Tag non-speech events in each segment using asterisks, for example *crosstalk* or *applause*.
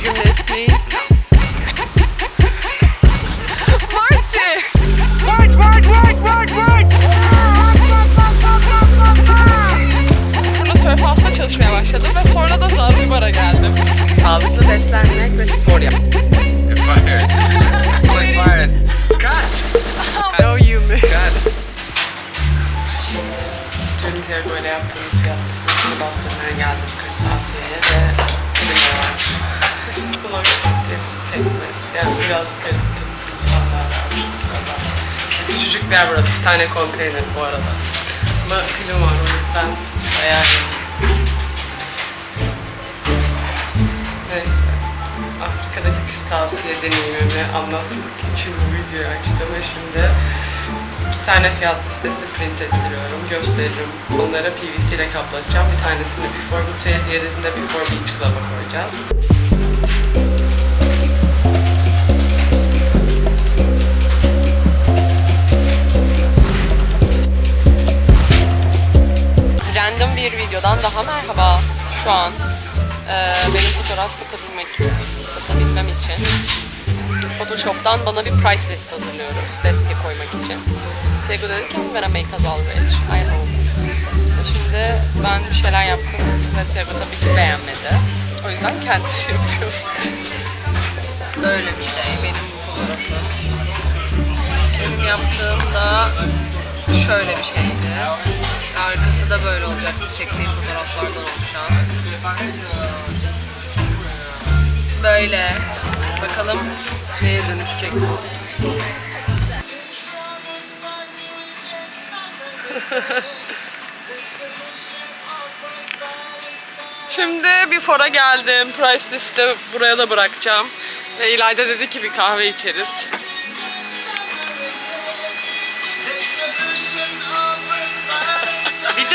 Did you miss me? Çalışmaya başladım ve sonra da Zanzibar'a geldim. Sağlıklı beslenmek ve spor yapmak. You're fired. You're fired. Cut! Cut. No you miss. Cut. Türkiye'ye böyle yaptığımız fiyat listesini bastırmaya geldim Kırtasiye'ye ve ürünler var. Bir çekti, çekti. Yani biraz garip insanlar var. Küçücük bir yer burası. Bir tane konteyner bu arada. Ama klima var o yüzden bayağı. Neyse. Afrika'daki kırtasiye deneyimimi anlatmak için bu videoyu açtım şimdi iki tane fiyat listesi print ettiriyorum, gösteririm. Onları PVC ile kaplatacağım. Bir tanesini Before Boutique, diğerini de Before Beach Club'a koyacağız. Random bir videodan daha merhaba. Şu an eee, benim fotoğraf satabilmek, satabilmem için Photoshop'tan bana bir price list hazırlıyoruz deske koymak için. Tego dedi ki I'm gonna make us all rich. I hope. Şimdi ben bir şeyler yaptım ve Tego tabii ki beğenmedi. O yüzden kendisi *laughs* yapıyor. Böyle bir şey benim fotoğrafım. Benim yaptığım da şöyle bir şeydi. Arkası da böyle olacaktı çektiğim fotoğraflardan oluşan. Böyle. Bakalım neye dönüşecek. *laughs* Şimdi bir fora geldim. Price liste buraya da bırakacağım. İlayda dedi ki bir kahve içeriz.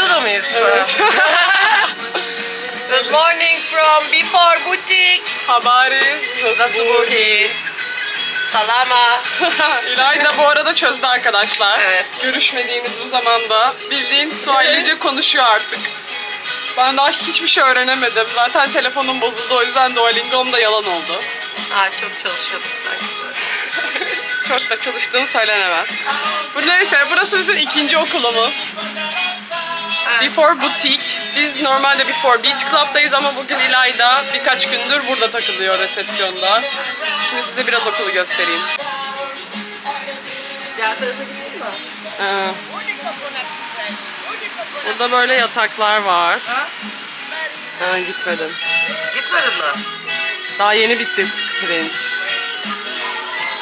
Videoda mıyız? Evet. *laughs* Good morning from Before Boutique. Habari. Nasıl bu hi? Salama. *laughs* İlayda bu arada çözdü arkadaşlar. Evet. Görüşmediğiniz bu zamanda bildiğin Swahilice konuşuyor artık. Ben daha hiçbir şey öğrenemedim. Zaten telefonum bozuldu o yüzden Duolingo'm da yalan oldu. Aa, çok çalışıyordum sanki. Çok da çalıştığım söylenemez. Bu neyse burası bizim ikinci okulumuz. Before Boutique. Biz normalde Before Beach Club'dayız ama bugün İlayda birkaç gündür burada takılıyor resepsiyonda. Şimdi size biraz okulu göstereyim. Diğer tarafa gittin mi? Ee, burada böyle yataklar var. Ha? Ha, gitmedim. Gitmedin mi? Daha yeni bitti print.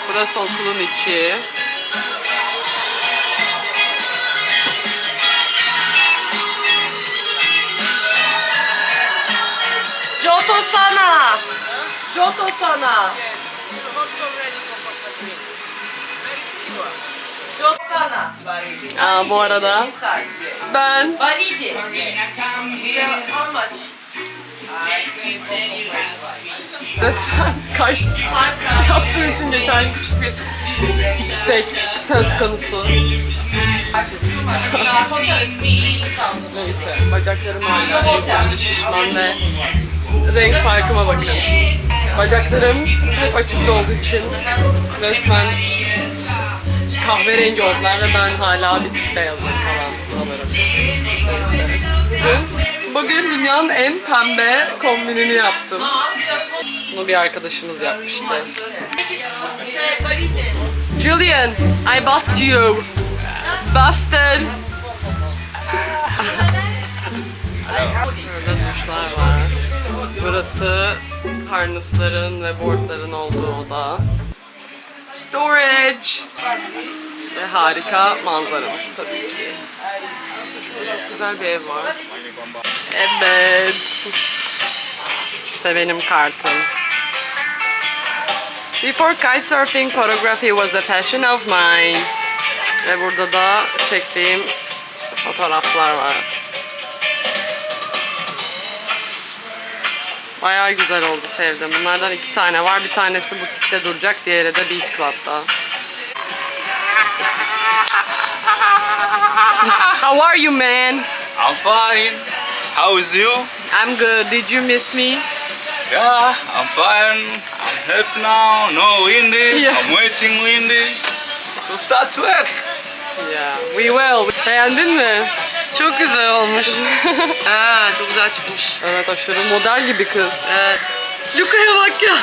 Burası okulun içi. Sana. Joto sana. Joto sana. Aa, bu arada ben Baridi. How much? resmen kayıt yaptığım için geçen küçük bir six söz konusu. Neyse bacaklarım hala yeterince şişman ve renk farkıma bakın. Bacaklarım hep açıkta olduğu için resmen kahverengi oldular ve ben hala bir tık beyazım falan. Neyse. Bugün, bugün dünyanın en pembe kombinini yaptım. Bunu bir arkadaşımız yapmıştı. Julian, I bust you. Busted. Burada *laughs* duşlar var. Burası harnessların ve boardların olduğu oda. Storage. Ve harika manzaramız tabii ki. Çok güzel bir ev var. Evet. İşte benim kartım. Before kitesurfing, photography was a passion of mine. Ve burada da çektiğim fotoğraflar var. Bayağı güzel oldu, sevdim. Bunlardan iki tane var. Bir tanesi butikte duracak, diğeri de Beach Club'da. *laughs* How are you, man? I'm fine. How is you? I'm good. Did you miss me? Yeah, I'm fine. I'm happy now. No windy. Yeah. I'm waiting windy to start work. Yeah, we will. Beğendin mi? Çok güzel olmuş. *laughs* Aa, çok güzel çıkmış. evet aşırı model gibi kız. Evet. Luka'ya bak ya.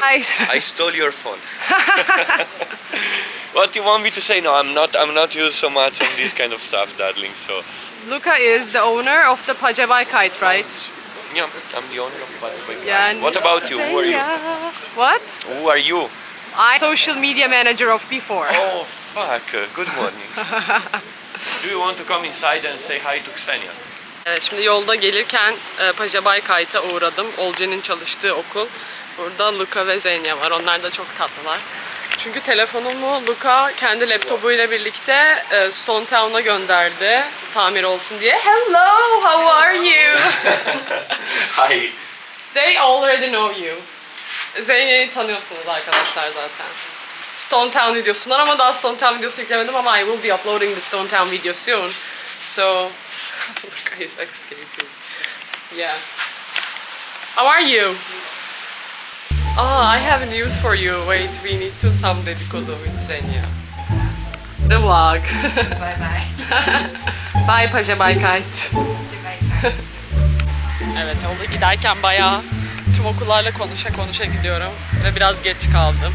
Guys. I stole your phone. *laughs* what do you want me to say? No, I'm not. I'm not used so much on this kind of stuff, darling. So Luca is the owner of the Pajabay kite, right? Yeah, I'm the owner of. Yeah. and- What about you? Who are you? Yeah. What? Who are you? I'm social media manager of before. Oh fuck! Good morning. *laughs* do you want to come inside and say hi to Ksenia? Evet, şimdi yolda gelirken e, Pajabay Kayt'a uğradım. Olce'nin çalıştığı okul. Burada Luca ve Zenya var. Onlar da çok tatlılar. Çünkü telefonumu Luca kendi laptopuyla birlikte e, Stone Town'a gönderdi. Tamir olsun diye. Hello, how are you? *laughs* Hi. They already know you. Zenya'yı tanıyorsunuz arkadaşlar zaten. Stone Town videosundan ama daha Stone Town videosu yüklemedim ama I will be uploading the Stone Town video soon. So, *laughs* Luca is escaping. Yeah. How are you? Ah, I have news for you. Wait, we need to some dedikodu with Zenya. The vlog. *laughs* Bye bye. bye Paja Bye Kite. Evet yolda giderken bayağı tüm okullarla konuşa konuşa gidiyorum ve biraz geç kaldım.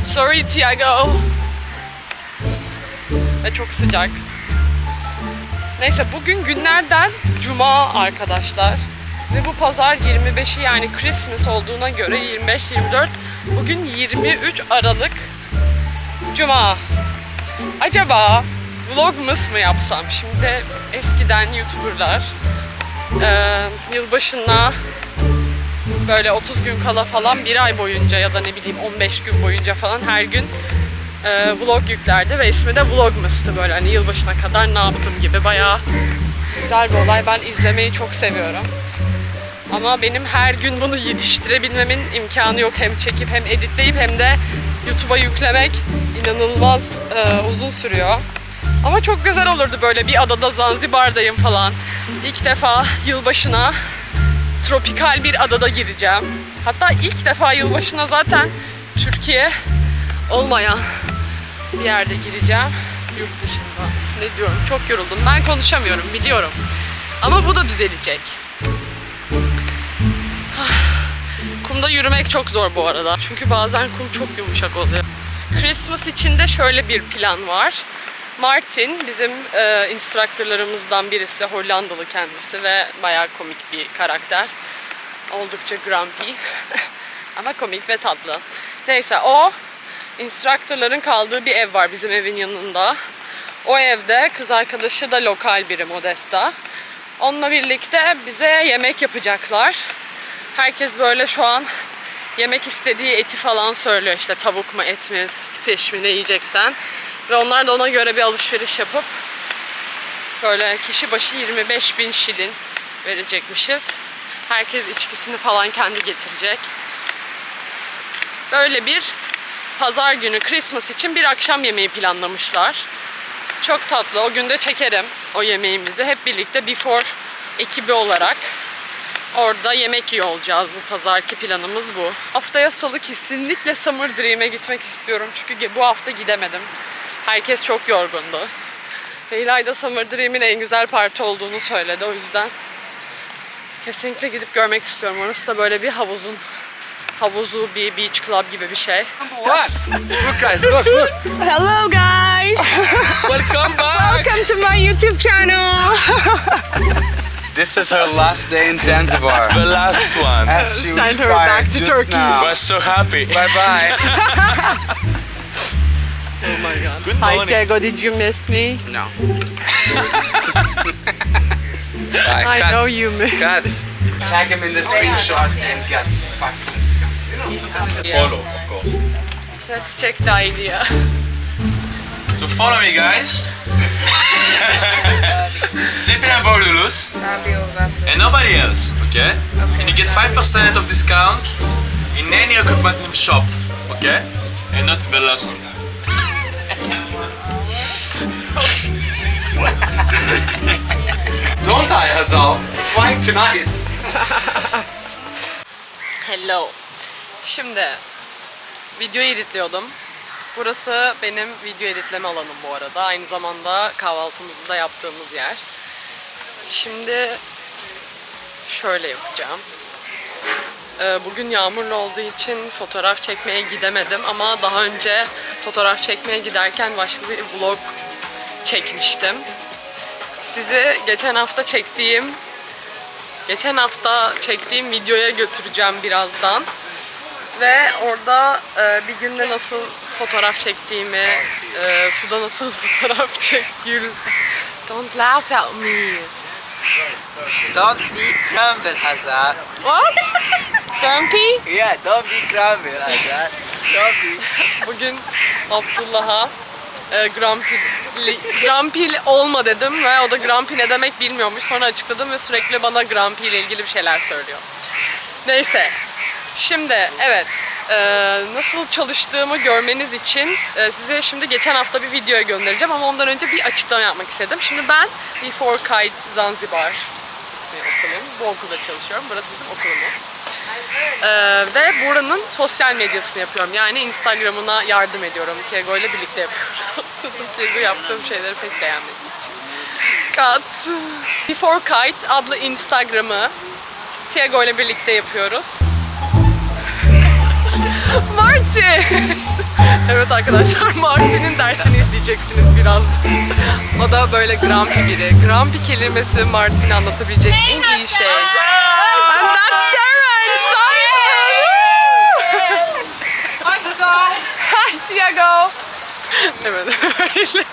Sorry Tiago. Ve çok sıcak. Neyse bugün günlerden cuma arkadaşlar. Ve bu pazar 25'i yani Christmas olduğuna göre 25-24 bugün 23 Aralık Cuma. Acaba vlogmas mı yapsam? Şimdi eskiden YouTuber'lar ee, yılbaşına böyle 30 gün kala falan bir ay boyunca ya da ne bileyim 15 gün boyunca falan her gün e, vlog yüklerdi ve ismi de Vlogmas'tı böyle hani yılbaşına kadar ne yaptım gibi bayağı güzel bir olay. Ben izlemeyi çok seviyorum. Ama benim her gün bunu yetiştirebilmemin imkanı yok. Hem çekip hem editleyip hem de YouTube'a yüklemek inanılmaz e, uzun sürüyor. Ama çok güzel olurdu böyle bir adada Zanzibar'dayım falan. İlk defa yılbaşına tropikal bir adada gireceğim. Hatta ilk defa yılbaşına zaten Türkiye olmayan bir yerde gireceğim. Yurt dışında. Ne diyorum çok yoruldum. Ben konuşamıyorum biliyorum. Ama bu da düzelecek. Kumda yürümek çok zor bu arada. Çünkü bazen kum çok yumuşak oluyor. Christmas için de şöyle bir plan var. Martin bizim e, instruktörlerimizden birisi. Hollandalı kendisi ve bayağı komik bir karakter. Oldukça grumpy. *laughs* Ama komik ve tatlı. Neyse o instruktörlerin kaldığı bir ev var bizim evin yanında. O evde kız arkadaşı da lokal biri Modesta. Onunla birlikte bize yemek yapacaklar. Herkes böyle şu an yemek istediği eti falan söylüyor işte tavuk mu et mi fish mi ne yiyeceksen. Ve onlar da ona göre bir alışveriş yapıp böyle kişi başı 25 bin şilin verecekmişiz. Herkes içkisini falan kendi getirecek. Böyle bir pazar günü Christmas için bir akşam yemeği planlamışlar. Çok tatlı. O günde çekerim o yemeğimizi. Hep birlikte before ekibi olarak Orada yemek yiyor olacağız. Bu pazarki planımız bu. Haftaya salı kesinlikle Summer Dream'e gitmek istiyorum. Çünkü bu hafta gidemedim. Herkes çok yorgundu. Ve İlayda Summer Dream'in en güzel parti olduğunu söyledi. O yüzden kesinlikle gidip görmek istiyorum. Orası da böyle bir havuzun havuzu, bir beach club gibi bir şey. What? Look guys, look, look. Hello guys! Welcome back. Welcome to my YouTube channel! *laughs* This is her last day in Zanzibar. the last one. As she was Send her fired back to Turkey. now. We're so happy. Bye bye. *laughs* Oh my god. Good Hi morning. Diego, did you miss me? no. *laughs* I cut. know you missed Cut. Tag him in the screenshot and get 5% discount. you know Follow, of course. Let's check the idea. So follow me, guys. *laughs* Sipping and Bordulus. And nobody else, okay? And you get 5% of discount in any equipment shop, okay? And not Bellason. *laughs* Don't I, Hazal? Flying tonight. *laughs* Hello. Şimdi video editliyordum. Burası benim video editleme alanım bu arada. Aynı zamanda kahvaltımızı da yaptığımız yer. Şimdi şöyle yapacağım. Ee, Bugün yağmurlu olduğu için fotoğraf çekmeye gidemedim ama daha önce fotoğraf çekmeye giderken başka bir vlog çekmiştim. Sizi geçen hafta çektiğim geçen hafta çektiğim videoya götüreceğim birazdan. Ve orada e, bir günde nasıl fotoğraf çektiğimi, e, suda nasıl *laughs* fotoğraf çek Gül. Don't laugh at me. Don't be crumble, Hazard. What? Grumpy? Yeah, don't be crumble, Hazard. Don't be. *laughs* Bugün Abdullah'a e, Grumpy, Grumpy olma dedim ve o da Grumpy ne demek bilmiyormuş. Sonra açıkladım ve sürekli bana Grumpy ile ilgili bir şeyler söylüyor. Neyse. Şimdi evet e, nasıl çalıştığımı görmeniz için e, size şimdi geçen hafta bir video göndereceğim ama ondan önce bir açıklama yapmak istedim. Şimdi ben Before Kite Zanzibar ismi okulum. Bu okulda çalışıyorum. Burası bizim okulumuz. Ee, ve buranın sosyal medyasını yapıyorum. Yani Instagram'ına yardım ediyorum. Tiago ile birlikte yapıyoruz *laughs* aslında. Tiago yaptığım şeyleri pek beğenmediği için. Kat. Before Kite adlı Instagram'ı Tiago ile birlikte yapıyoruz. *laughs* Marty! *laughs* evet arkadaşlar Marty'nin dersini izleyeceksiniz birazdan. o da böyle Grumpy biri. Grumpy kelimesi Marty'nin anlatabilecek en iyi şey. And that's Sarah Simon! Hi Tiago! Evet öyle.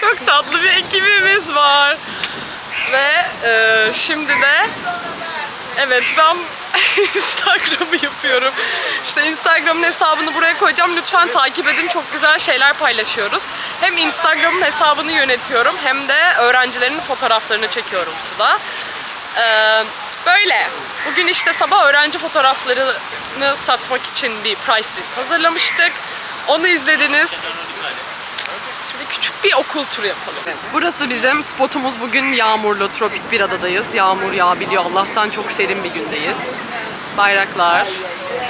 Çok tatlı bir ekibimiz var. Ve e, şimdi de Evet ben *laughs* Instagram'ı yapıyorum. İşte Instagram'ın hesabını buraya koyacağım. Lütfen takip edin. Çok güzel şeyler paylaşıyoruz. Hem Instagram'ın hesabını yönetiyorum hem de öğrencilerin fotoğraflarını çekiyorum suda. Ee, böyle. Bugün işte sabah öğrenci fotoğraflarını satmak için bir price list hazırlamıştık. Onu izlediniz. Küçük bir okul turu yapalım. Burası bizim spotumuz. Bugün yağmurlu, tropik bir adadayız. Yağmur yağabiliyor. Allah'tan çok serin bir gündeyiz. Bayraklar.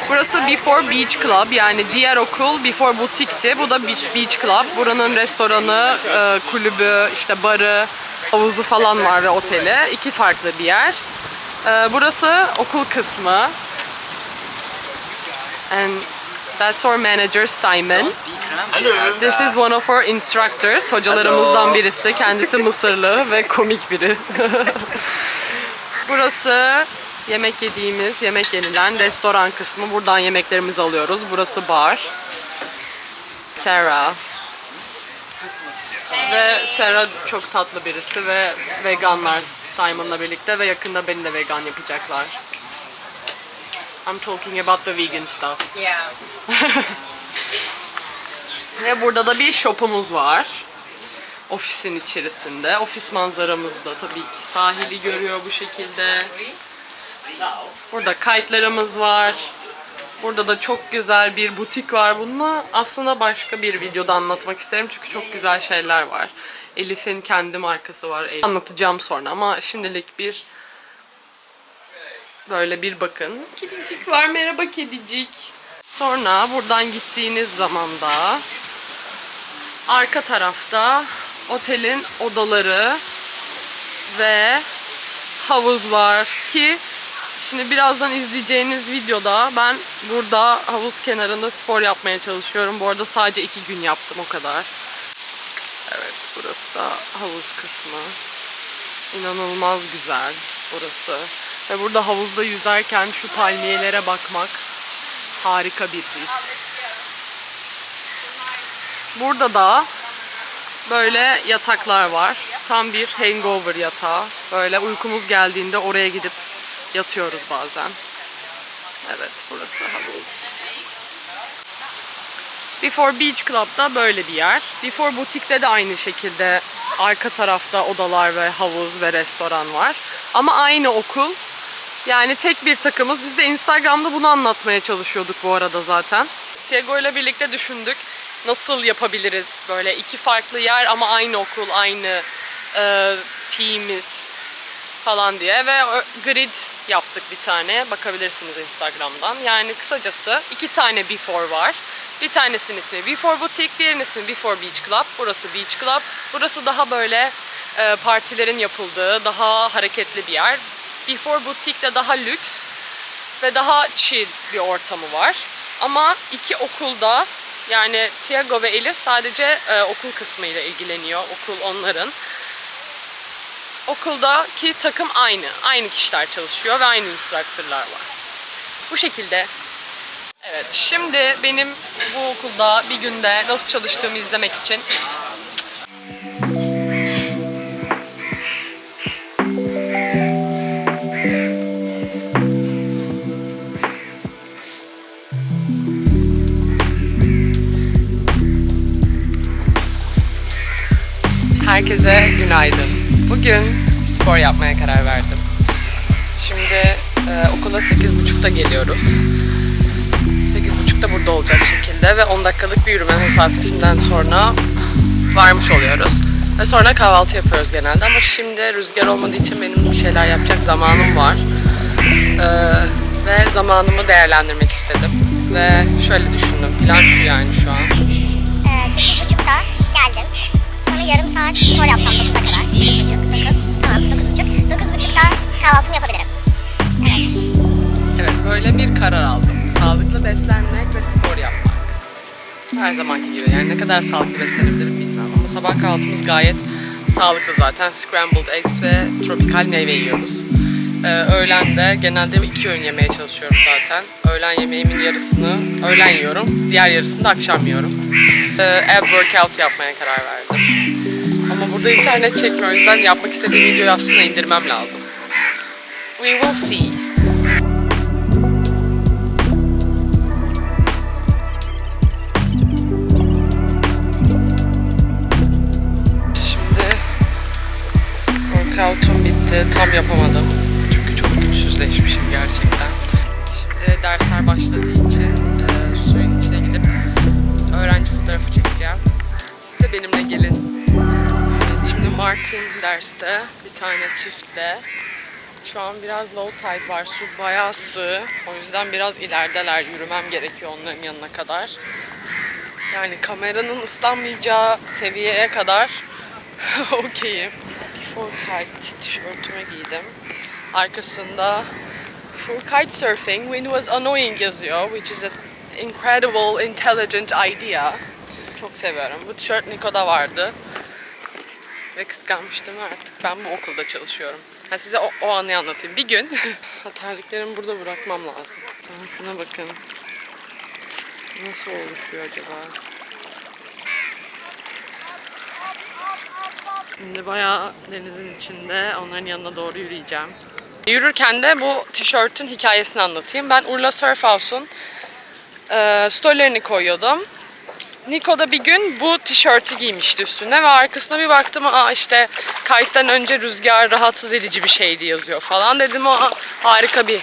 Burası Before Beach Club yani diğer okul Before Butik'ti. Bu da Beach, Beach Club. Buranın restoranı, e, kulübü, işte barı, havuzu falan var ve oteli. İki farklı bir yer. E, Burası okul kısmı. And that's our manager Simon. Hazard. This is one of our instructors. Hocalarımızdan birisi. Kendisi *laughs* Mısırlı ve komik biri. Burası yemek yediğimiz, yemek yenilen restoran kısmı. Buradan yemeklerimizi alıyoruz. Burası bar. Sarah. Ve Sarah çok tatlı birisi ve veganlar Simon'la birlikte ve yakında beni de vegan yapacaklar. I'm talking about the vegan stuff. Yeah. Ve burada da bir shopumuz var. Ofisin içerisinde. Ofis manzaramız da tabii ki sahili görüyor bu şekilde. Burada kayıtlarımız var. Burada da çok güzel bir butik var. Bunu aslında başka bir videoda anlatmak isterim çünkü çok güzel şeyler var. Elif'in kendi markası var. Anlatacağım sonra ama şimdilik bir böyle bir bakın. Kedicik var. Merhaba kedicik. Sonra buradan gittiğiniz zaman da arka tarafta otelin odaları ve havuz var ki şimdi birazdan izleyeceğiniz videoda ben burada havuz kenarında spor yapmaya çalışıyorum. Bu arada sadece iki gün yaptım o kadar. Evet burası da havuz kısmı. İnanılmaz güzel burası. Ve burada havuzda yüzerken şu palmiyelere bakmak harika bir his. Burada da böyle yataklar var. Tam bir hangover yatağı. Böyle uykumuz geldiğinde oraya gidip yatıyoruz bazen. Evet burası havuz. Before Beach Club'da böyle bir yer. Before Butik'te de aynı şekilde arka tarafta odalar ve havuz ve restoran var. Ama aynı okul. Yani tek bir takımız. Biz de Instagram'da bunu anlatmaya çalışıyorduk bu arada zaten. Tiago ile birlikte düşündük. Nasıl yapabiliriz böyle iki farklı yer ama aynı okul, aynı e, team'iz falan diye ve ö- grid yaptık bir tane. Bakabilirsiniz Instagram'dan. Yani kısacası iki tane before var. Bir tanesinin ismi Before Boutique, diğerinin ismi Before Beach Club. Burası Beach Club. Burası daha böyle e, partilerin yapıldığı, daha hareketli bir yer. Before Boutique de daha lüks ve daha chill bir ortamı var. Ama iki okulda yani Tiago ve Elif sadece e, okul kısmıyla ilgileniyor. Okul onların. Okuldaki takım aynı. Aynı kişiler çalışıyor ve aynı instruktörler var. Bu şekilde. Evet, şimdi benim bu okulda bir günde nasıl çalıştığımı izlemek için Herkese günaydın. Bugün spor yapmaya karar verdim. Şimdi e, okula 8.30'da geliyoruz. 8.30'da burada olacak şekilde ve 10 dakikalık bir yürüme mesafesinden sonra varmış oluyoruz. Ve sonra kahvaltı yapıyoruz genelde ama şimdi rüzgar olmadığı için benim bir şeyler yapacak zamanım var. E, ve zamanımı değerlendirmek istedim. Ve şöyle düşündüm. Plan şu yani şu an. 8.30'da geldim. Sonra yarım saat spor yapsam 9'a kadar. 8.30, 9. Tamam 9.30. 9.30'da kahvaltımı yapabilirim. Evet. Evet, böyle bir karar aldım. Sağlıklı beslenmek ve spor yapmak. Her zamanki gibi. Yani ne kadar sağlıklı beslenebilirim bilmiyorum ama sabah kahvaltımız gayet sağlıklı zaten. Scrambled eggs ve tropikal meyve yiyoruz. Ee, öğlen de genelde iki öğün yemeye çalışıyorum zaten. Öğlen yemeğimin yarısını öğlen yiyorum. Diğer yarısını da akşam yiyorum. Ee, ab workout yapmaya karar verdim. Ama burada internet çekmiyor. O yüzden yapmak istediğim videoyu aslında indirmem lazım. We will see. Şimdi workout'um bitti. Tam yapamadım. Çünkü çok güçsüzleşmişim gerçekten. Şimdi dersler başladığı için e, suyun içine gidip öğrenci fotoğrafı çekeceğim. Siz de benimle gelin. Martin derste bir tane çiftle. Şu an biraz low tide var. Su bayağı sığ. O yüzden biraz ilerideler. Yürümem gerekiyor onların yanına kadar. Yani kameranın ıslanmayacağı seviyeye kadar *laughs* okeyim. Before kite tişörtümü giydim. Arkasında Before kite surfing when it was annoying yazıyor. Which is an incredible, intelligent idea. Çok seviyorum. Bu tişört Niko'da vardı. Ve kıskanmıştım artık. Ben bu okulda çalışıyorum. Ha size o, o anı anlatayım. Bir gün *laughs* terliklerimi burada bırakmam lazım. Tamam şuna bakın. Nasıl oluşuyor acaba? Şimdi bayağı denizin içinde onların yanına doğru yürüyeceğim. Yürürken de bu tişörtün hikayesini anlatayım. Ben Urla Surf House'un e, storylerini koyuyordum. Niko da bir gün bu tişörtü giymişti üstüne ve arkasına bir baktım aa işte kayıttan önce rüzgar rahatsız edici bir şeydi yazıyor falan dedim aa harika bir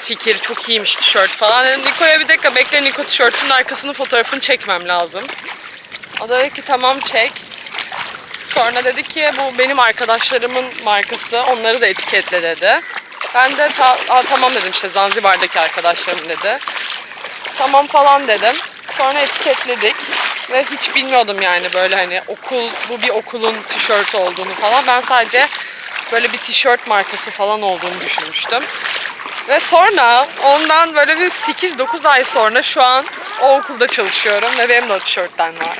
fikir çok iyiymiş tişört falan dedim Niko'ya bir dakika bekle Niko tişörtünün arkasını fotoğrafını çekmem lazım. O da dedi ki tamam çek. Sonra dedi ki bu benim arkadaşlarımın markası onları da etiketle dedi. Ben de ta- Aa, tamam dedim işte Zanzibar'daki arkadaşlarım dedi. Tamam falan dedim. Sonra etiketledik ve hiç bilmiyordum yani böyle hani okul bu bir okulun tişörtü olduğunu falan. Ben sadece böyle bir tişört markası falan olduğunu düşünmüştüm. Ve sonra ondan böyle bir 8-9 ay sonra şu an o okulda çalışıyorum ve benim de o tişörtten var.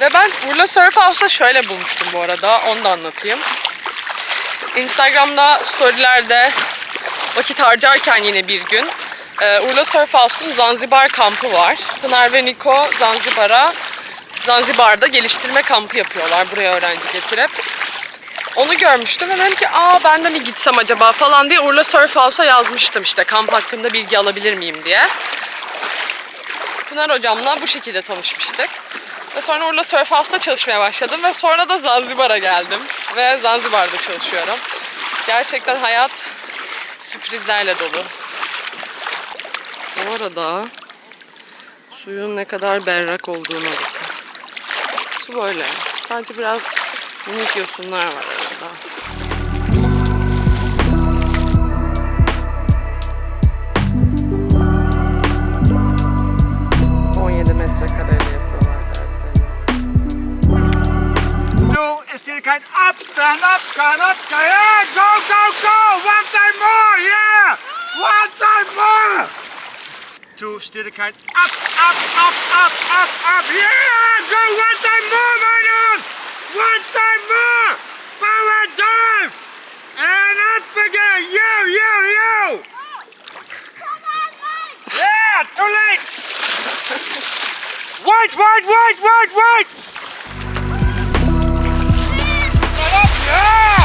Ve ben Urla Surf House'da şöyle bulmuştum bu arada. Onu da anlatayım. Instagram'da storylerde vakit harcarken yine bir gün e, Urla Surf House'un Zanzibar kampı var. Pınar ve Niko Zanzibar'a Zanzibar'da geliştirme kampı yapıyorlar buraya öğrenci getirip. Onu görmüştüm ve dedim ki aa ben de mi gitsem acaba falan diye Urla Surf House'a yazmıştım işte kamp hakkında bilgi alabilir miyim diye. Pınar hocamla bu şekilde tanışmıştık. Ve sonra Urla Surf House'da çalışmaya başladım ve sonra da Zanzibar'a geldim. Ve Zanzibar'da çalışıyorum. Gerçekten hayat sürprizlerle dolu. Bu arada suyun ne kadar berrak olduğuna bakın. Su böyle. Sadece biraz minik yosunlar var arada. metrekareyle yapıyorlar dersleri. Du, es steht kein Abstand, Abstand, Yeah, go, go, go! One time more, yeah! One time more! Two, steer the kite. Up, up, up, up, up, up. Yeah, go one time more, Magnus. One time more. Power dive. And up again. Yo, yo, yo. Come Yeah, too late. White, white. Get up, yeah. Yeah,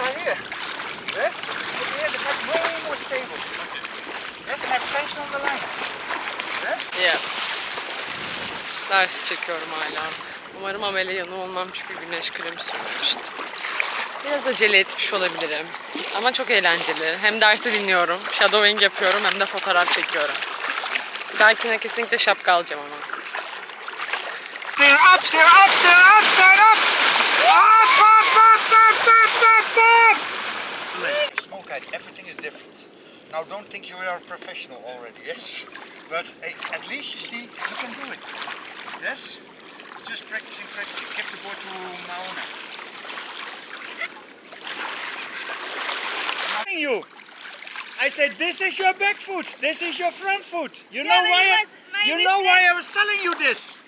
are here. Yes? But here the kite way more stable. And have tension on the line. Yes? Yeah. Ders çekiyorum hala. Umarım amele yanı olmam çünkü güneş kremi sürmemiştim. Biraz acele etmiş olabilirim. Ama çok eğlenceli. Hem dersi dinliyorum, shadowing yapıyorum hem de fotoğraf çekiyorum. Dahakine kesinlikle şapka alacağım ama. Steer up, steer up, steer up! Up, up, up, Kite, everything is different. Now don't think you are a professional already, *laughs* yes? But hey, at least you see you can do it. Yes? Just practicing, practicing. Give the board to Maona. I'm telling you. I said this is your back foot, this is your front foot. You know why? I, you know why I was telling you this?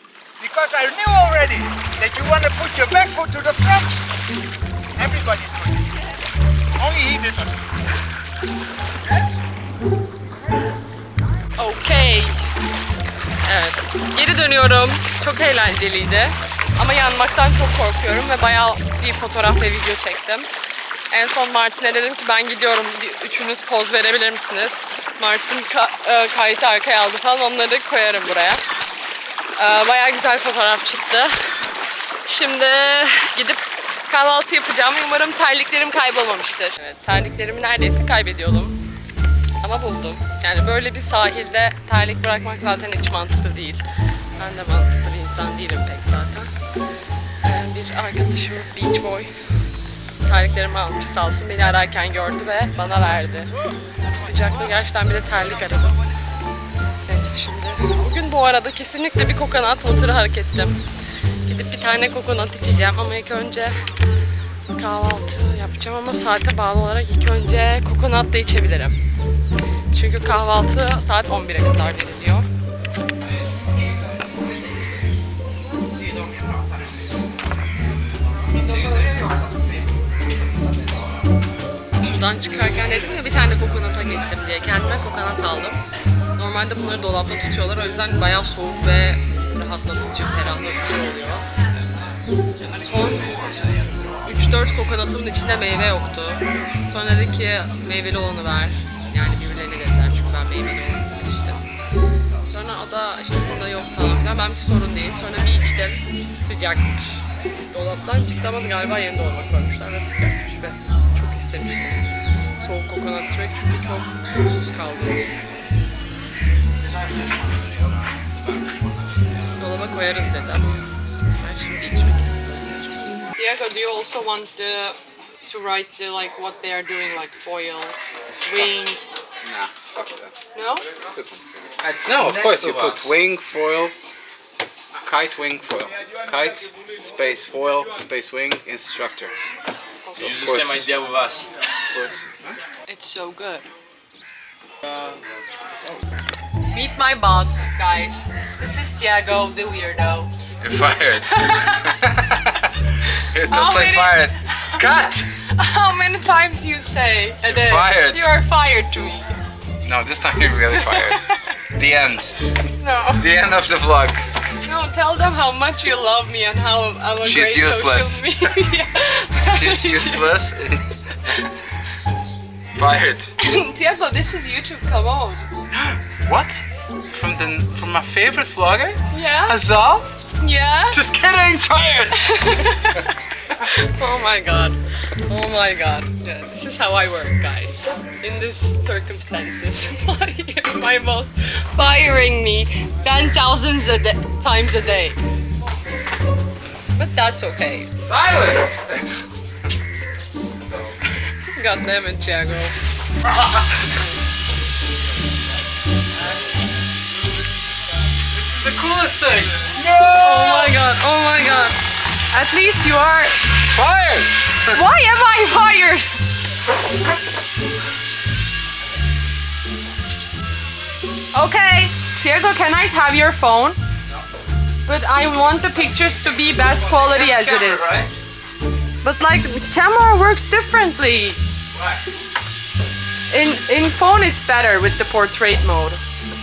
Because I knew already that you want to put your back foot to the front. Everybody's doing it. Only he did not. Okey. Evet. Geri dönüyorum. Çok eğlenceliydi. Ama yanmaktan çok korkuyorum ve bayağı bir fotoğraf ve video çektim. En son Martin'e dedim ki ben gidiyorum. Üçünüz poz verebilir misiniz? Martin ka- e, arkaya aldı falan. Onları koyarım buraya. E, Bayağı güzel fotoğraf çıktı. Şimdi gidip kahvaltı yapacağım. Umarım terliklerim kaybolmamıştır. Evet, terliklerimi neredeyse kaybediyordum. Ama buldum. Yani böyle bir sahilde terlik bırakmak zaten hiç mantıklı değil. Ben de mantıklı bir insan değilim pek zaten. Ee, bir arkadaşımız Beach Boy terliklerimi almış sağ olsun. Beni ararken gördü ve bana verdi. Sıcakta gerçekten bir de terlik aradım. Neyse şimdi. Bugün bu arada kesinlikle bir kokonat water'ı hak ettim. Gidip bir tane kokonat içeceğim ama ilk önce kahvaltı yapacağım ama saate bağlı olarak ilk önce kokonat da içebilirim. Çünkü kahvaltı saat 11'e kadar veriliyor. Buradan çıkarken dedim ya bir tane kokonata gittim diye. Kendime kokonat aldım. Normalde bunları dolapta tutuyorlar. O yüzden bayağı soğuk ve rahatlatıcı, ferahlatıcı oluyor. Son 3-4 kokonatımın içinde meyve yoktu. Sonra dedi ki meyveli olanı ver. Yani birbirlerine dediler çünkü ben meyveli olanı istemiştim. Sonra o da işte burada yok falan filan. Benimki sorun değil. Sonra bir içtim. Sıcakmış. Dolaptan çıktı ama galiba yeni dolaba koymuşlar ve sıcakmış ve çok istemiştim. Soğuk kokonat içmek çünkü çok susuz kaldım. Dolaba koyarız dedim. Ben şimdi içmek istiyorum. Diego, do you also want the, to write the, like what they are doing, like foil, wing? Nah, fuck that. No? No, of course you put wing, foil, kite, wing, foil. Kite, space, foil, space, wing, instructor. So Use of the same idea with us. of course. It's so good. Uh, Meet my boss, guys. This is Tiago, the weirdo. You're fired. *laughs* You're How totally many- fired. Cut! How many times you say a day? fired. You are fired to me. No, this time you're really fired. the end. No, The end of the vlog. no. Tell them how much you love me and how I'm a She's great useless. social *laughs* media. She's useless. She's *laughs* useless. Fired. Tiago, this is YouTube. Come on. *gasps* What? From the from my favorite vlogger? Yeah. Hazal? Yeah. Just kidding, fired! *laughs* *laughs* Oh my god. Oh my god. Yeah, this is how I work, guys. In these circumstances. *laughs* my boss firing me 10,000 a da- times a day. But that's okay. Silence! God damn it, Thiago. Is the coolest thing! Oh my god, oh my god. At least you are. Fired! Why am I fired? Okay, Thiago, can I have your phone? But I want the pictures to be best quality as it is. Right? But like the camera works differently. In in phone it's better with the portrait mode.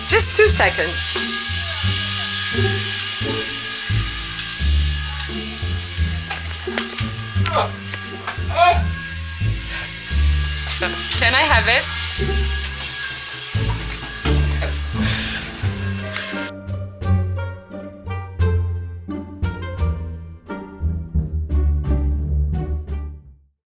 Just two seconds. Can I have it?